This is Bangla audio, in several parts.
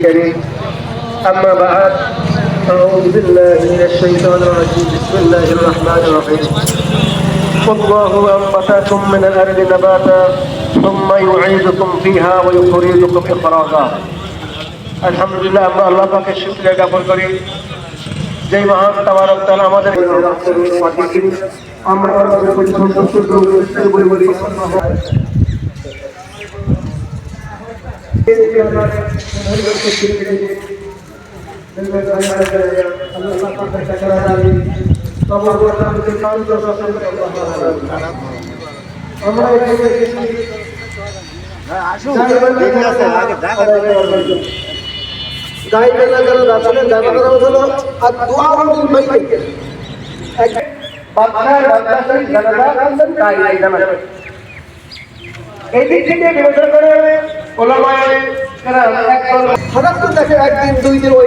الكريم أما بعد أعوذ بالله من الشيطان الرجيم بسم الله الرحمن الرحيم والله أنبتكم من الأرض نباتا ثم يعيدكم فيها ويخرجكم إخراجا الحمد لله আমরা আল্লাহ পাকের শুকরিয়া জ্ঞাপন করি যে মহান তাবারক তাআলা আমাদের পাঠিয়েছেন আমরা আমাদের পরিশ্রম করতে বলে গাইবে না কেন রাসুলের জানা করা হলো আর দোয়া হলো বাইকে বাদশাহ বাদশাহ জানাজা গাইবে জানাজা এই দিক থেকে বিবেচনা করে একদল হঠাৎ করে দেখে একদিন দুই দিন ওই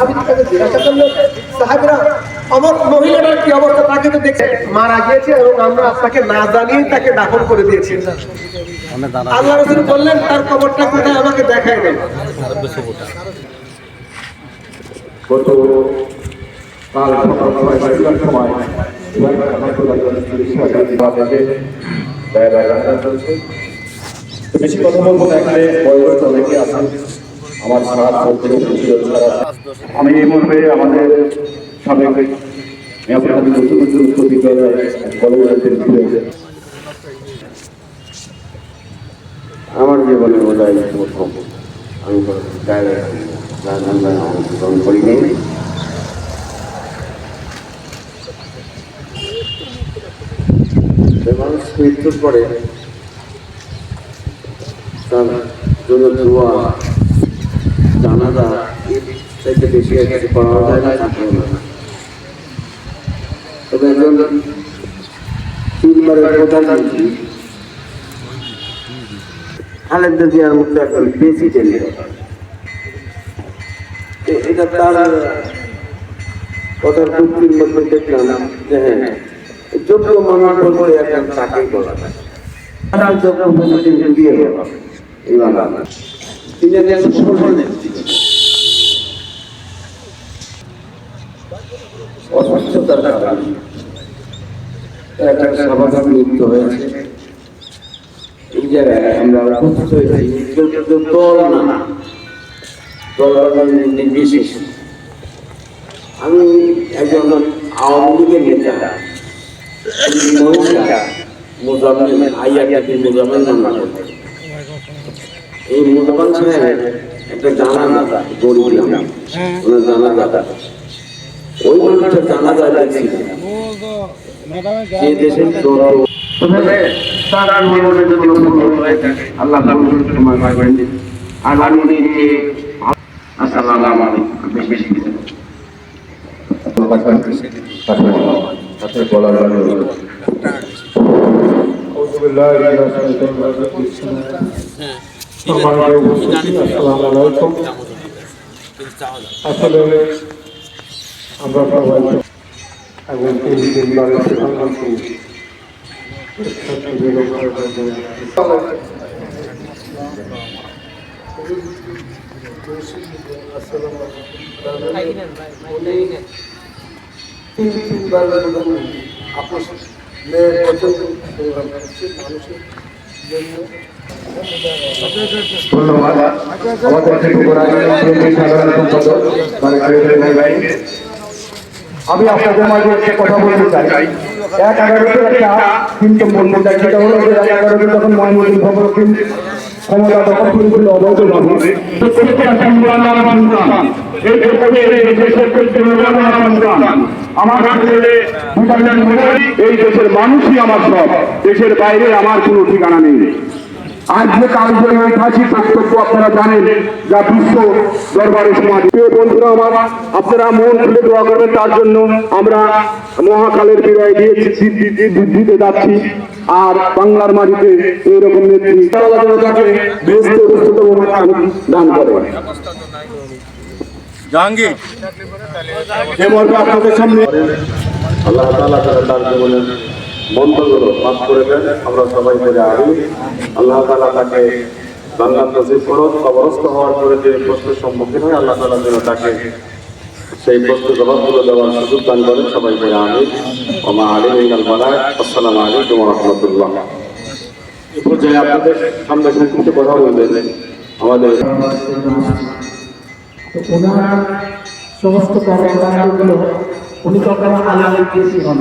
আমি তাকে জিজ্ঞাসা করলাম সাহেবরা আমার মহিলাটার কি অবস্থা তাকে তো দেখে মারা গিয়েছে এবং আমরা আপনাকে না জানিয়ে তাকে দাফন করে দিয়েছি আল্লাহ রসুল বললেন তার কবরটা কোথায় আমাকে দেখায় দেন গত কাল সকাল সময় এবার আমাদের চলছে তো বেশি কথা বলব এখানে অনেকে আমার সারা আমি এই মুহূর্তে আমাদের আমার জীবনে বোধ প্রথম। আমি অংশগ্রহণ করিনি মানুষ মৃত্যুর পরে তার জন্য দোয়া জানাজা চাইতে বেশি কিছু করা যায় না থাকলেও না তবে একজন তিনবারের প্রধানমন্ত্রী খালেদা জিয়ার মতো একজন প্রেসিডেন্ট এটা তার কথার চুক্তির মধ্যে দেখলাম হ্যাঁ যোগ্য মানুষ এই বাংলা তিনি একজন জায়গায় আমরা উপস্থিত হয়েছি। কেউ কেউ কেউ দল না দল নির্বিশেষ আমি একজন আওয়ামী লীগের নেতা। মহিলা। মোজাম্মেল আইয়া কাকি মোজাম্মেল। নাম করে। এই মোজাম্মেল সাহেব একটা জানা দাদা গরিব ওনার জানা দাদা ওই মানুষটা জানা দাদা ছিল যে দেশের হয়ে আল্লাহ আর আমি আলাইকুম। বেশি বেশি আসলে আমরা সবাই এবং তিন তিনবারের প্রধানমন্ত্রী তিন তিনবারের প্রধানমন্ত্রী মেয়ের পছন্দ মানুষের আমি আপনাদের মাঝে একটা কথা বলতে চাই। এক এগারোতে একটা কিন্তু চাই সেটা হলো, যে এক এগারোতে তখন ময়মুদ্দিন ফখরুদ্দিন ক্ষমতা দখল করেছিল অবৈধভাবে এই দেশের মানুষই আমার সব দেশের বাইরে আমার কোনো ঠিকানা নেই যে ঐতিহাসিক বক্তব্য আপনারা জানেন যা বিশ্ব দরবারে বন্ধুরা আমার আপনারা মন খুলে দোয়া করবেন তার জন্য আমরা মহাকালের বিদায় দিয়েছি দিতে- যাচ্ছি, আর বাংলার মাটিতে এইরকম নেত্রী দান করে। জাহাঙ্গীর। আল্লাহ তাআলা তার জীবনের মন্ত্রগুলো মাফ করে দেন। আমরা সবাই করে আছি আল্লাহ তাআলা তাকে জান্নাত নসিব করুন কবরস্থ হওয়ার পরে যে প্রশ্নের সম্মুখীন হয়, আল্লাহ তাআলা যেন তাকে সেই প্রশ্ন জবাবগুলো দেওয়ার সুযোগ দান করেন। সবাই বলে আমি ওমা আলী ইনাল মালাক আসসালামু আলাইকুম রাহমাতুল্লাহ। পর্যায়ে আপনাদের সামনে সংক্ষিপ্ত কথা বলবেন। আমাদের তো ওনার সমস্ত কর্মকাণ্ডগুলো, উনি কখনো আলাদা বেশি হন।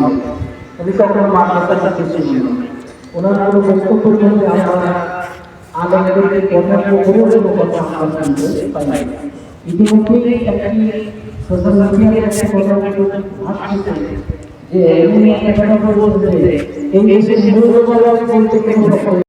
উনি কখনো মাদ্রাসাটা বেশি হন। ওনার কোনো বক্তব্য মধ্যে আমরা আলমদেরকে কথা বলে কোনো কথা আমরা শুনতে পাই না। ইতিমধ্যেই একটি সোশ্যাল মিডিয়ায় একটা কথা ভাসছে যে, উনি একটা কথা যে এই দেশের মূল্যবান বলতে কোনো